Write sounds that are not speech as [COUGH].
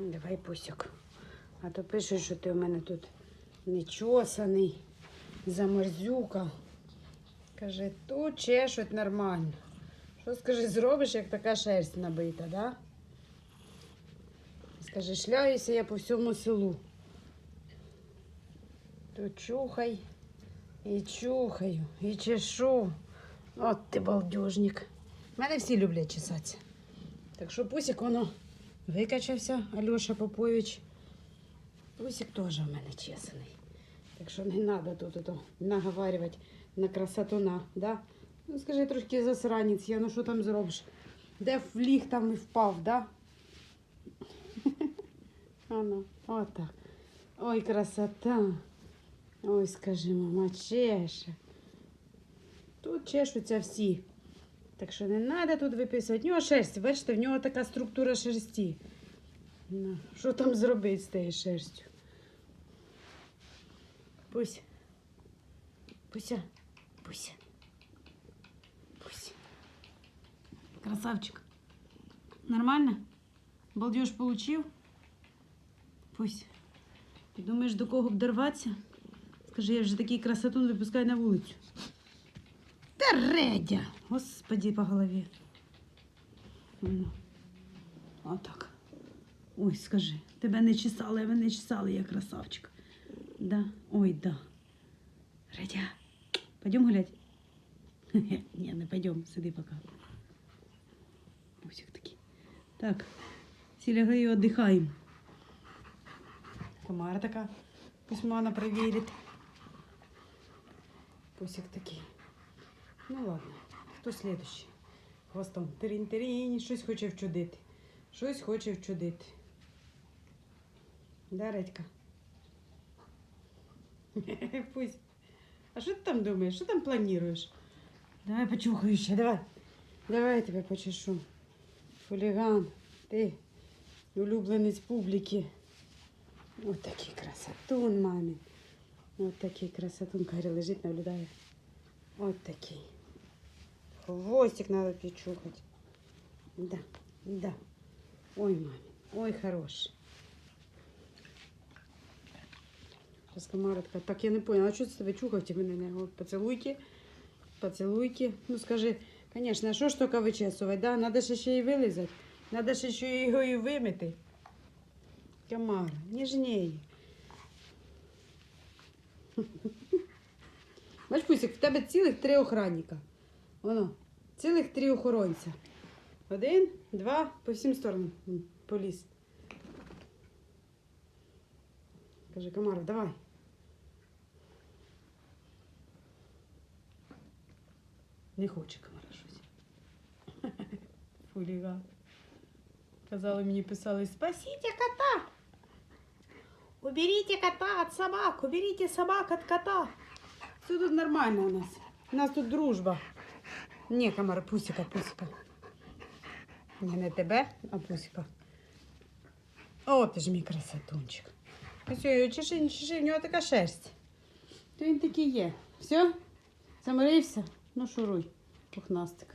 Давай пусик. А то пишуть, що ти у мене тут нечосаний, заморзюка. Каже, тут чешуть нормально. Що скажи, зробиш, як така шерсть набита, да? Скажи, шляюся я по всьому селу. То чухай і чухаю, і чешу. От ти балдюжник. Мене всі люблять чесатися. Так що пусик воно викачався, Альоша Попович. Пусик теж у мене чесаний. Так що не треба тут ото наговарювати на красотуна, да? Ну скажи трошки засранець, я ну що там зробиш? Де вліг, там і впав, да? [LAUGHS] Ано, отак. Ой, красота. Ой, скажи, мама, чеше. Тут чешуться всі. Так що не треба тут виписувати. В нього шерсть, бачите, в нього така структура шерсті. Що там зробити з тією шерстю? Пусть. Пуся. Пуся. Пуся. Красавчик. Нормально? Балдеж получив? Пусть. Ти думаєш, до кого б дорватися? Скажи, я вже такий красотун випускаю на вулицю. Редя! Господи, по голові. Ну, Отак. Ой, скажи, тебе не чесали, а ви не чесали, я красавчик. Да? Ой, да. Редя, пойдем гулять? [LAUGHS] Не, не пойдем, сиди пока. Як такі. Так, всі лягли і віддихаємо. Комара така. Пусть мама проверит. Пусик такий. Ну ладно, хто слідущий? Хвостом тирінь-тирінь, щось хоче вчудити. Щось хоче вчудити. Да, Редька? [LAUGHS] Пусть. А що ти там думаєш? Що там плануєш? Давай почухаю ще, давай. Давай я тебе почешу. Хуліган, ти улюбленець публіки. Ось такий красотун, мамі. Ось такий красотун. Карі лежить, наблюдає. Ось такий. Хвостик треба підчухати. Да, да. Ой, мамі, ой, хороший. Сейчас комаротка. Так я не поняла, а що це тебе чухати мене не От поцілуйки, поцілуйки. Ну скажи, конечно, а що ж тільки вичесувати, да? Надо ж ще й вилизати. Надо ж ще його і вимити. Комара, ніжнее. Бач, Пусик, в тебе цілих три охранника. Воно, цілих три охоронця. Один, два, по всім сторонам поліз. Каже, Комара, давай. Не хоче Комара щось. [LAUGHS] Фуліган. Казали мені, писали, спасите кота. Уберите кота от собак, уберите собак от кота. Все тут нормально у нас. У нас тут дружба. Не, комар, пусіка, пусіка. Не, не тебе, а пусика. О, ти ж мій красотунчик. Ось чеши, чеши, в нього така шерсть. То він такий є. Все? Заморився? Ну, шуруй, пухнастик.